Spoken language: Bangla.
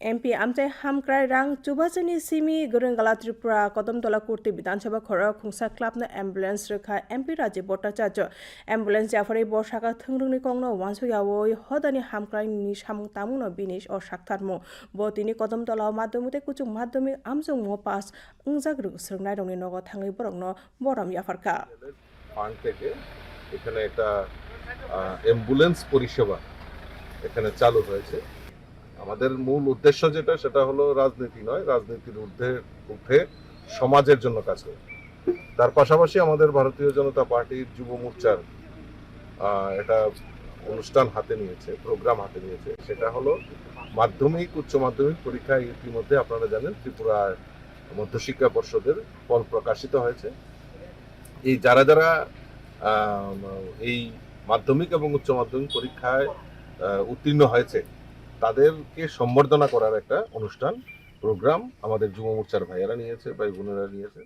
হামক্রাই রাং চুবাচনি সিমি গরঙ্গালা ত্রিপুরা কদমতলা কুর্তি বিধানসভা খরা খুংসা ক্লাবনা অ্যাম্বুলেন্স রেখা এমপি রাজীব ভট্টাচার্য অ্যাম্বুলেন্স জাফারি বর্ষাকা থংরংনি কংনো ওয়ানসুয়াওই হদানি হামক্রাই নি সামুং তামুনো বিনিশ ও সাকথারমু ব তিনি কদমতলা মাধ্যমিক কুচুং মাধ্যমিক আমজং মো পাস উংজাগ্রু সরংনাই রংনি নগ থাঙ্গি বরংনো বরম ইয়াফারকা ফান্ড থেকে এখানে একটা অ্যাম্বুলেন্স পরিষেবা এখানে চালু হয়েছে। আমাদের মূল উদ্দেশ্য যেটা, সেটা হলো রাজনীতি নয়, রাজনীতির ঊর্ধ্বে উঠে সমাজের জন্য কাজ করে। তার পাশাপাশি আমাদের ভারতীয় জনতা পার্টির যুব মোর্চার এটা অনুষ্ঠান হাতে নিয়েছে, প্রোগ্রাম হাতে নিয়েছে। সেটা হলো মাধ্যমিক, উচ্চ মাধ্যমিক পরীক্ষা ইতিমধ্যে আপনারা জানেন ত্রিপুরার মধ্যশিক্ষা পর্ষদের ফল প্রকাশিত হয়েছে। এই যারা যারা এই মাধ্যমিক এবং উচ্চ মাধ্যমিক পরীক্ষায় উত্তীর্ণ হয়েছে তাদেরকে সম্বর্ধনা করার একটা অনুষ্ঠান প্রোগ্রাম আমাদের যুব মোর্চার ভাইয়েরা নিয়েছে ভাই বোনেরা নিয়েছে।